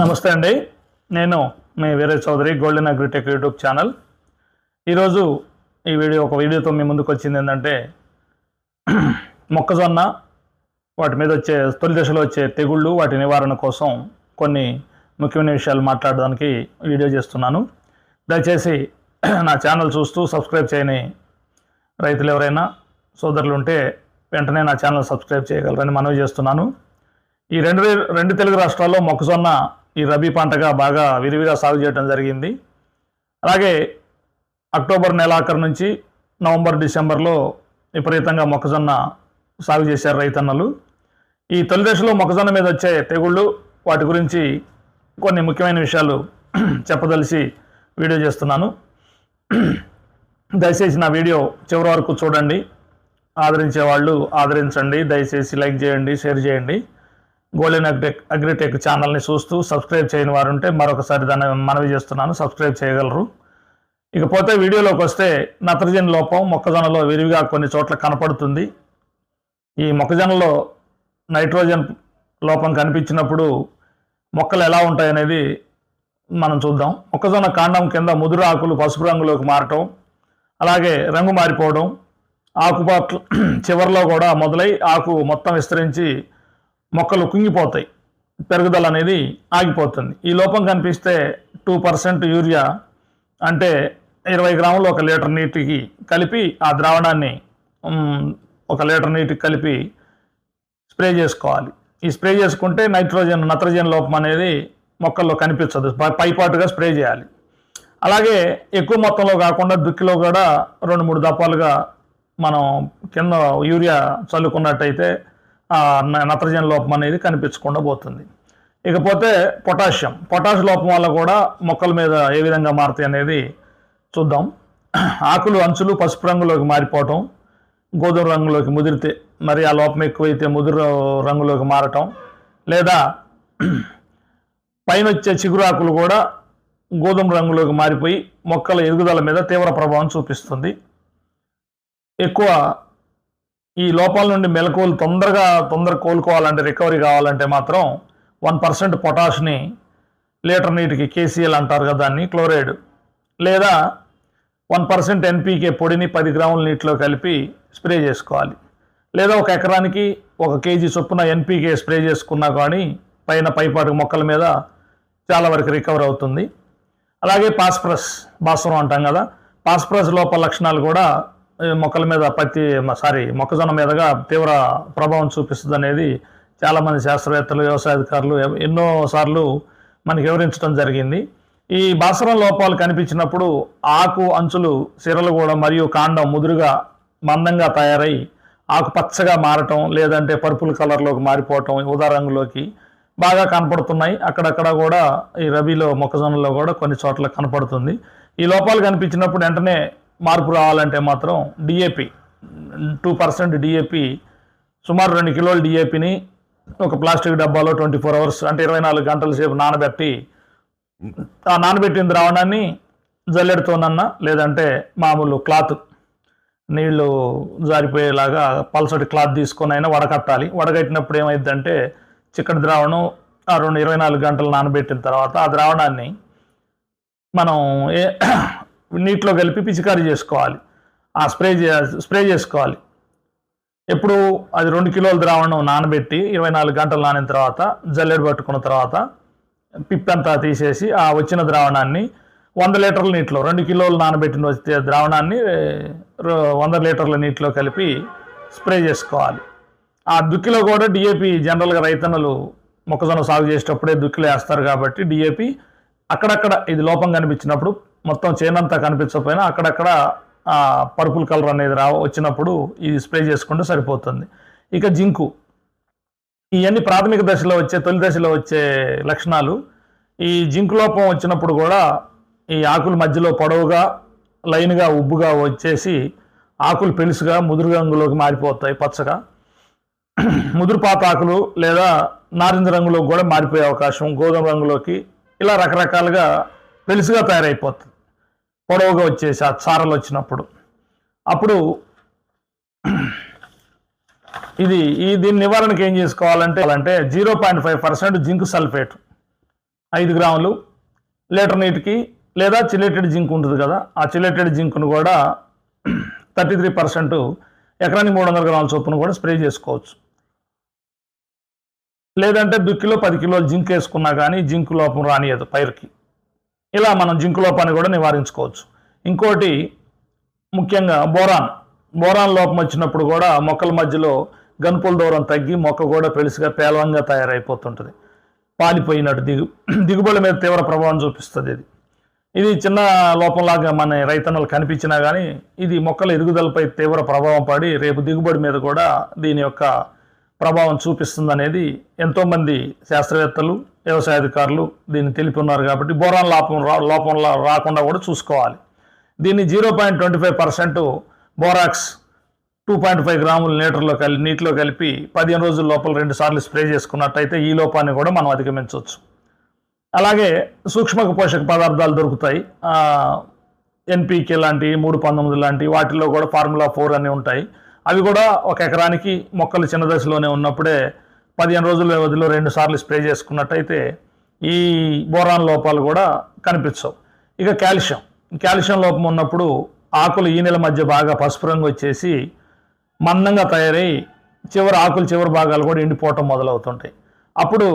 నమస్తే అండి. నేను మీ వీరే Chowdary Golden Agritech YouTube channel ఈరోజు ఈ వీడియో ఒక వీడియోతో మీ ముందుకు వచ్చింది ఏంటంటే మొక్కజొన్న వాటి మీద వచ్చే తొలి దశలో వచ్చే తెగుళ్ళు వాటి నివారణ కోసం కొన్ని ముఖ్యమైన విషయాలు మాట్లాడడానికి వీడియో చేస్తున్నాను. దయచేసి నా ఛానల్ చూస్తూ సబ్స్క్రైబ్ చేయని రైతులు ఎవరైనా సోదరులు ఉంటే వెంటనే నా ఛానల్ సబ్స్క్రైబ్ చేయగలరని మనవి చేస్తున్నాను. ఈ రెండు రెండు తెలుగు రాష్ట్రాల్లో మొక్కజొన్న ఈ రబీ పంటగా బాగా విరివిగా సాగు చేయడం జరిగింది. అలాగే అక్టోబర్ నెలాఖరు నుంచి నవంబర్ డిసెంబర్లో విపరీతంగా మొక్కజొన్న సాగు చేశారు రైతన్నలు. ఈ తొలి దశలో మొక్కజొన్న మీద వచ్చే తెగుళ్ళు వాటి గురించి కొన్ని ముఖ్యమైన విషయాలు చెప్పదలిసి వీడియో చేస్తున్నాను. దయచేసి నా వీడియో చివరి వరకు చూడండి. ఆదరించే వాళ్ళు ఆదరించండి. దయచేసి లైక్ చేయండి షేర్ చేయండి. గోల్డెన్ అగ్రిటెక్ అగ్రిటెక్ ఛానల్ని చూస్తూ సబ్స్క్రైబ్ చేయని వారు ఉంటే మరొకసారి దాన్ని మనవి చేస్తున్నాను. సబ్స్క్రైబ్ చేయగలరు. ఇకపోతే వీడియోలోకి వస్తే నత్రజని లోపం మొక్కజొన్నలో విరివిగా కొన్ని చోట్ల కనపడుతుంది. ఈ మొక్కజొన్నలో నైట్రోజన్ లోపం కనిపించినప్పుడు మొక్కలు ఎలా ఉంటాయనేది మనం చూద్దాం. మొక్కజొన్న కాండం కింద ముదురు ఆకులు పసుపు రంగులోకి మారటం అలాగే రంగు మారిపోవడం ఆకుపాట్ల చివరిలో కూడా మొదలై ఆకు మొత్తం విస్తరించి మొక్కలు కుంగిపోతాయి. పెరుగుదల అనేది ఆగిపోతుంది. ఈ లోపం కనిపిస్తే టూ పర్సెంట్ యూరియా అంటే ఇరవై గ్రాములు ఒక లీటర్ నీటికి కలిపి ఆ ద్రావణాన్ని ఒక లీటర్ నీటికి కలిపి స్ప్రే చేసుకోవాలి. ఈ స్ప్రే చేసుకుంటే నైట్రోజన్ నత్రజన్ లోపం అనేది మొక్కల్లో కనిపించదు. పైపాటుగా స్ప్రే చేయాలి. అలాగే ఎక్కువ మొత్తంలో కాకుండా దుక్కిలో కూడా రెండు మూడు దప్పాలుగా మనం కింద యూరియా చల్లుకున్నట్టయితే నత్రజని లోపం అనేది కనిపించకుండా పోతుంది. ఇకపోతే పొటాషియం. పొటాష్ లోపం వల్ల కూడా మొక్కల మీద ఏ విధంగా మారుతాయి అనేది చూద్దాం. ఆకులు అంచులు పసుపు రంగులోకి మారిపోవటం గోధుమ రంగులోకి ముదిరితే మరి ఆ లోపం ఎక్కువైతే ముదురు రంగులోకి మారటం లేదా పైన వచ్చే చిగురాకులు కూడా గోధుమ రంగులోకి మారిపోయి మొక్కల ఎదుగుదల మీద తీవ్ర ప్రభావం చూపిస్తుంది. ఎక్కువ ఈ లోపాల నుండి మెలకువలు తొందరగా తొందర కోలుకోవాలంటే రికవరీ కావాలంటే మాత్రం వన్ పర్సెంట్ పొటాష్ని లీటర్ నీటికి కేసీఎల్ అంటారు కదా దాన్ని క్లోరైడ్. లేదా వన్ పర్సెంట్ ఎన్పీకే పొడిని పది గ్రాముల నీటిలో కలిపి స్ప్రే చేసుకోవాలి. లేదా ఒక ఎకరానికి ఒక కేజీ చొప్పున ఎన్పీకే స్ప్రే చేసుకున్నా కానీ పైన పైపాటు మొక్కల మీద చాలా వరకు రికవర్ అవుతుంది. అలాగే పాస్ప్రస్ భాస్వరం అంటాం కదా పాస్ప్రస్ లోపల లక్షణాలు కూడా మొక్కల మీద పత్తి సారీ మొక్కజొన్న మీదగా తీవ్ర ప్రభావం చూపిస్తుంది అనేది చాలామంది శాస్త్రవేత్తలు వ్యవసాయ అధికారులు ఎన్నోసార్లు ఎన్నో సార్లు మనకి వివరించడం జరిగింది. ఈ భాస్వరం లోపాలు కనిపించినప్పుడు ఆకు అంచులు సిరలు కూడా మరియు కాండం ముదురుగా మందంగా తయారై ఆకు పచ్చగా మారటం లేదంటే పర్పుల్ కలర్లోకి మారిపోవటం ఉదా రంగులోకి బాగా కనపడుతున్నాయి. అక్కడక్కడ కూడా ఈ రబీలో మొక్కజొన్నలో కూడా కొన్ని చోట్ల కనపడుతుంది. ఈ లోపాలు కనిపించినప్పుడు వెంటనే మార్పు రావాలంటే మాత్రం డిఏపి టూ పర్సెంట్ డిఏపి సుమారు రెండు కిలోల డిఏపిని ఒక ప్లాస్టిక్ డబ్బాలో ట్వంటీ ఫోర్ అవర్స్ అంటే ఇరవై నాలుగు గంటల సేపు నానబెట్టి ఆ నానబెట్టిన ద్రావణాన్ని జల్లెడుతోనన్నా లేదంటే మామూలు క్లాత్ నీళ్ళు జారిపోయేలాగా పల్సటి క్లాత్ తీసుకొని అయినా వడకట్టాలి. వడగట్టినప్పుడు ఏమైందంటే చిక్కటి ద్రావణం ఆ రెండు ఇరవై నాలుగు గంటలు నానబెట్టిన తర్వాత ఆ ద్రావణాన్ని మనం ఏ నీటిలో కలిపి పిచికారీ చేసుకోవాలి. ఆ స్ప్రే చే స్ప్రే చేసుకోవాలి. ఎప్పుడు అది రెండు కిలోల ద్రావణం నానబెట్టి ఇరవై నాలుగు గంటలు నానిన తర్వాత జల్లెడ పట్టుకున్న తర్వాత పిప్పంతా తీసేసి ఆ వచ్చిన ద్రావణాన్ని వంద లీటర్ల నీటిలో రెండు కిలోలు నానబెట్టిన వచ్చే ద్రావణాన్ని వంద లీటర్ల నీటిలో కలిపి స్ప్రే చేసుకోవాలి. ఆ దుక్కిలో కూడా డిఏపి జనరల్గా రైతన్నలు మొక్కజొన్న సాగు చేసేటప్పుడే దుక్కిలో వేస్తారు కాబట్టి డిఏపి అక్కడక్కడ ఇది లోపం కనిపించినప్పుడు మొత్తం చేనంతా కనిపించకపోయినా అక్కడక్కడ పర్పుల్ కలర్ అనేది రా వచ్చినప్పుడు ఇది స్ప్రే చేసుకుంటే సరిపోతుంది. ఇక జింకు. ఇవన్నీ ప్రాథమిక దశలో వచ్చే తొలి దశలో వచ్చే లక్షణాలు. ఈ జింకు లోపం వచ్చినప్పుడు కూడా ఈ ఆకుల మధ్యలో పొడవుగా లైన్గా ఉబ్బుగా వచ్చేసి ఆకులు పెలుసుగా ముదురు రంగులోకి మారిపోతాయి పచ్చగా. ముదురుపాత ఆకులు లేదా నారింజ రంగులోకి కూడా మారిపోయే అవకాశం గోధుమ రంగులోకి ఇలా రకరకాలుగా పెలుసుగా తయారైపోతుంది. పొడవుగా వచ్చేసి ఆ చారలు వచ్చినప్పుడు. అప్పుడు ఇది ఈ దీని నివారణకు ఏం చేసుకోవాలంటే అంటే zero point five percent zinc sulphate. ఐదు గ్రాములు లీటర్ నీటికి లేదా చిలేటెడ్ జింక్ ఉంటుంది కదా ఆ చిలేటెడ్ జింక్ను కూడా థర్టీ త్రీ పర్సెంట్ ఎకరానికి మూడు వందల గ్రాముల చొప్పున కూడా స్ప్రే చేసుకోవచ్చు. లేదంటే దుక్కిలో పది కిలోలు జింక్ వేసుకున్నా కానీ జింక్ లోపం రానియదు పైరుకి. ఇలా మనం జింక్ లోపాన్ని కూడా నివారించుకోవచ్చు. ఇంకోటి ముఖ్యంగా బోరాన్. బోరాన్ లోపం వచ్చినప్పుడు కూడా మొక్కల మధ్యలో గనుపుల దూరం తగ్గి మొక్క కూడా పెలుసుగా పేలవంగా తయారైపోతుంటుంది. పాలిపోయినట్టు దిగు దిగుబడి మీద తీవ్ర ప్రభావం చూపిస్తుంది ఇది. ఇది చిన్న లోపంలాగా మన రైతన్నలు కనిపించినా కానీ ఇది మొక్కల ఎదుగుదలపై తీవ్ర ప్రభావం పడి రేపు దిగుబడి మీద కూడా దీని యొక్క ప్రభావం చూపిస్తుందనేది ఎంతోమంది శాస్త్రవేత్తలు వ్యవసాయ అధికారులు దీన్ని తెలిపి ఉన్నారు కాబట్టి బోరాన్ లోపం రా లోపం రాకుండా కూడా చూసుకోవాలి. దీన్ని zero point twenty five percent borax two point five గ్రాముల లీటర్లో కలిపి నీటిలో కలిపి పదిహేను రోజుల లోపల రెండు సార్లు స్ప్రే చేసుకున్నట్టయితే ఈ లోపాన్ని కూడా మనం అధిగమించవచ్చు. అలాగే సూక్ష్మ పోషక పదార్థాలు దొరుకుతాయి. ఎన్పీకే లాంటి మూడు పంతొమ్మిది లాంటి వాటిల్లో కూడా ఫార్ములా ఫోర్ అని ఉంటాయి. అవి కూడా ఒక ఎకరానికి మొక్కలు చిన్న దశలోనే ఉన్నప్పుడే పదిహేను రోజుల వ్యవధిలో రెండు సార్లు స్ప్రే చేసుకున్నట్టయితే ఈ బోరాన్ లోపాలు కూడా కనిపించవు. ఇక కాల్షియం. కాల్షియం లోపం ఉన్నప్పుడు ఆకులు ఈ నెల మధ్య బాగా పసుపు రంగు వచ్చేసి మందంగా తయారై చివరి ఆకులు చివరి భాగాలు కూడా ఎండిపోవటం మొదలవుతుంటాయి. అప్పుడు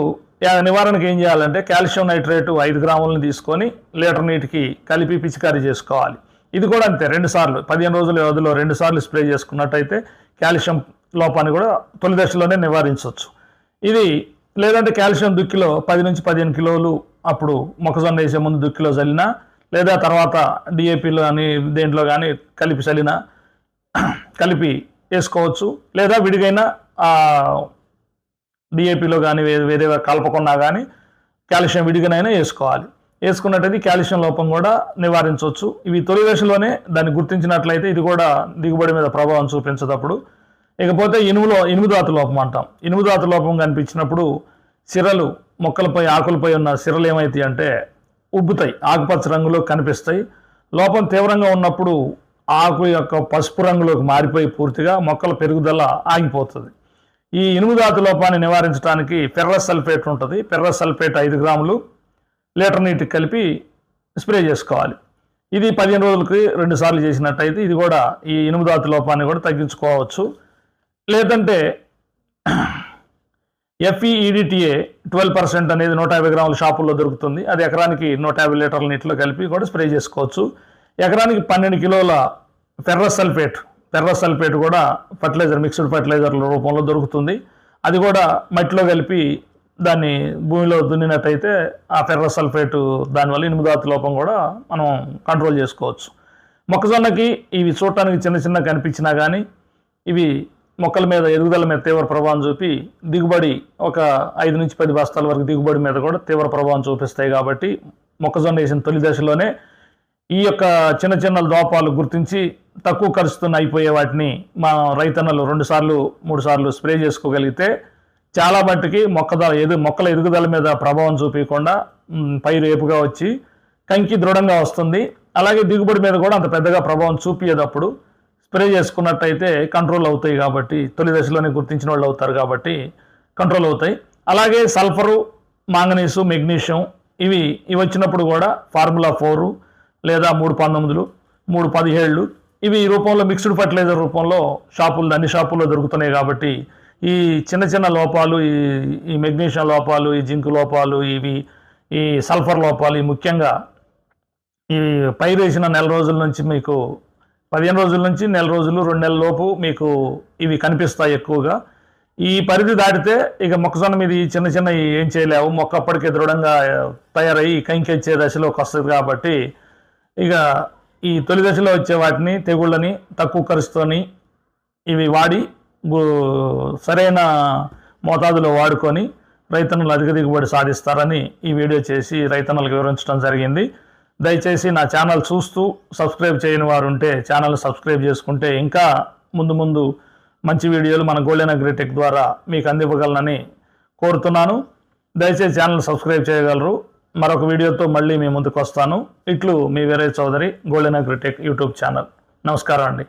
నివారణకు ఏం చేయాలంటే కాల్షియం నైట్రేటు ఐదు గ్రాములను తీసుకొని లీటర్ నీటికి కలిపి పిచికారీ చేసుకోవాలి. ఇది కూడా అంతే రెండు సార్లు. పదిహేను రోజుల వ్యవధిలో రెండు సార్లు స్ప్రే చేసుకున్నట్టయితే కాల్షియం లోపాన్ని కూడా తొలి దశలోనే నివారించవచ్చు. ఇది లేదంటే కాల్షియం దుక్కిలో పది నుంచి పదిహేను కిలోలు అప్పుడు మొక్కజొన్న వేసే ముందు దుక్కిలో చల్లినా లేదా తర్వాత డిఏపిలో కానీ దేంట్లో కానీ కలిపి చల్లినా కలిపి వేసుకోవచ్చు. లేదా విడిగైనా డిఏపిలో కానీ వేరే వేరే కలపకుండా కానీ కాల్షియం విడిగానైనా వేసుకోవాలి. వేసుకున్నట్టయితే కాల్షియం లోపం కూడా నివారించవచ్చు. ఇవి తొలి దశలోనే దాన్ని గుర్తించినట్లయితే ఇది కూడా దిగుబడి మీద ప్రభావం చూపించేటప్పుడు. ఇకపోతే ఇనుములో ఇనుముదాత లోపం అంటాం. ఇనుముదాత లోపం కనిపించినప్పుడు సిరలు మొక్కలపై ఆకులపై ఉన్న సిరలు ఏమైతాయి అంటే ఉబ్బుతాయి ఆకుపచ్చ రంగులో కనిపిస్తాయి. లోపం తీవ్రంగా ఉన్నప్పుడు ఆకు యొక్క పసుపు రంగులోకి మారిపోయి పూర్తిగా మొక్కల పెరుగుదల ఆగిపోతుంది. ఈ ఇనుముదాతు లోపాన్ని నివారించడానికి ఫెర్రస్ సల్ఫేట్ ఉంటుంది. ఫెర్రస్ సల్ఫేట్ ఐదు గ్రాములు. లీటర్ నీటికి కలిపి స్ప్రే చేసుకోవాలి. ఇది పదిహేను రోజులకి రెండు సార్లు చేసినట్టయితే ఇది కూడా ఈ ఇనుముదాతి లోపాన్ని కూడా తగ్గించుకోవచ్చు. లేదంటే ఎఫ్ఈఈడిటిఏ ట్వెల్వ్ పర్సెంట్ అనేది నూట యాభై గ్రాముల షాపుల్లో దొరుకుతుంది. అది ఎకరానికి నూట యాభై లీటర్ల నీటిలో కలిపి కూడా స్ప్రే చేసుకోవచ్చు. ఎకరానికి పన్నెండు కిలోల ఫెర్రస్ సల్ఫేట్ ఫెర్రస్ సల్ఫేట్ కూడా ఫర్టిలైజర్ మిక్స్డ్ ఫర్టిలైజర్ల రూపంలో దొరుకుతుంది. అది కూడా మట్టిలో కలిపి దాన్ని భూమిలో దున్నినట్టయితే ఆ ఫెర్ర సల్ఫేటు దానివల్ల ఇనుముదాతు లోపం కూడా మనం కంట్రోల్ చేసుకోవచ్చు. మొక్కజొన్నకి ఇవి చూడటానికి చిన్న చిన్న కనిపించినా కానీ ఇవి మొక్కల మీద ఎదుగుదల మీద తీవ్ర ప్రభావం చూపి దిగుబడి ఒక ఐదు నుంచి పది బస్తాల వరకు దిగుబడి మీద కూడా తీవ్ర ప్రభావం చూపిస్తాయి కాబట్టి మొక్కజొన్న వేసిన తొలి దశలోనే ఈ యొక్క చిన్న చిన్న లోపాలు గుర్తించి తక్కువ ఖర్చుతో అయిపోయే వాటిని మా రైతన్నలు రెండు సార్లు మూడు సార్లు స్ప్రే చేసుకోగలిగితే చాలా మట్టుకి మొక్కద ఎదు మొక్కల ఎదుగుదల మీద ప్రభావం చూపించకుండా పైరు ఏపుగా వచ్చి కంకి దృఢంగా వస్తుంది. అలాగే దిగుబడి మీద కూడా అంత పెద్దగా ప్రభావం చూపించేటప్పుడు స్ప్రే చేసుకున్నట్టయితే కంట్రోల్ అవుతాయి కాబట్టి తొలి దశలోనే గుర్తించిన వాళ్ళు అవుతారు కాబట్టి కంట్రోల్ అవుతాయి. అలాగే సల్ఫరు మాంగనీసు మెగ్నీషియం ఇవి ఇవి వచ్చినప్పుడు కూడా ఫార్ములా ఫోరు లేదా మూడు పంతొమ్మిదిలు మూడు పదిహేళ్ళు ఇవి రూపంలో మిక్స్డ్ ఫర్టిలైజర్ రూపంలో షాపులు అన్ని షాపుల్లో దొరుకుతున్నాయి కాబట్టి ఈ చిన్న చిన్న లోపాలు ఈ ఈ మెగ్నీషియం లోపాలు ఈ జింక్ లోపాలు ఇవి ఈ సల్ఫర్ లోపాలు ఈ ముఖ్యంగా ఈ పైరు వేసిన నెల రోజుల నుంచి మీకు పదిహేను రోజుల నుంచి నెల రోజులు రెండు నెలల లోపు మీకు ఇవి కనిపిస్తాయి ఎక్కువగా. ఈ పరిధి దాటితే ఇక మొక్కజొన్న మీద ఈ చిన్న చిన్న ఏం చేయలేవు. మొక్క అప్పటికే దృఢంగా తయారయ్యి కంకెచ్చే దశలోకి వస్తుంది కాబట్టి ఇక ఈ తొలి దశలో వచ్చే వాటిని తెగుళ్ళని తక్కువ ఖర్చుతోని ఇవి వాడి సరైన మోతాదులో వాడుకొని రైతన్నులు అధిక దిగుబడి సాధిస్తారని ఈ వీడియో చేసి రైతన్నులకు వివరించడం జరిగింది. దయచేసి నా ఛానల్ చూస్తూ సబ్స్క్రైబ్ చేయని వారు ఉంటే ఛానల్ సబ్స్క్రైబ్ చేసుకుంటే ఇంకా ముందు ముందు మంచి వీడియోలు మన గోల్డెన్ అగ్రిటెక్ ద్వారా మీకు అందివ్వగలనని కోరుతున్నాను. దయచేసి ఛానల్ సబ్స్క్రైబ్ చేయగలరు. మరొక వీడియోతో మళ్ళీ మీ ముందుకు వస్తాను. ఇట్లు మీ Veeraiah Chowdary Golden Agritech YouTube channel. నమస్కారం అండి.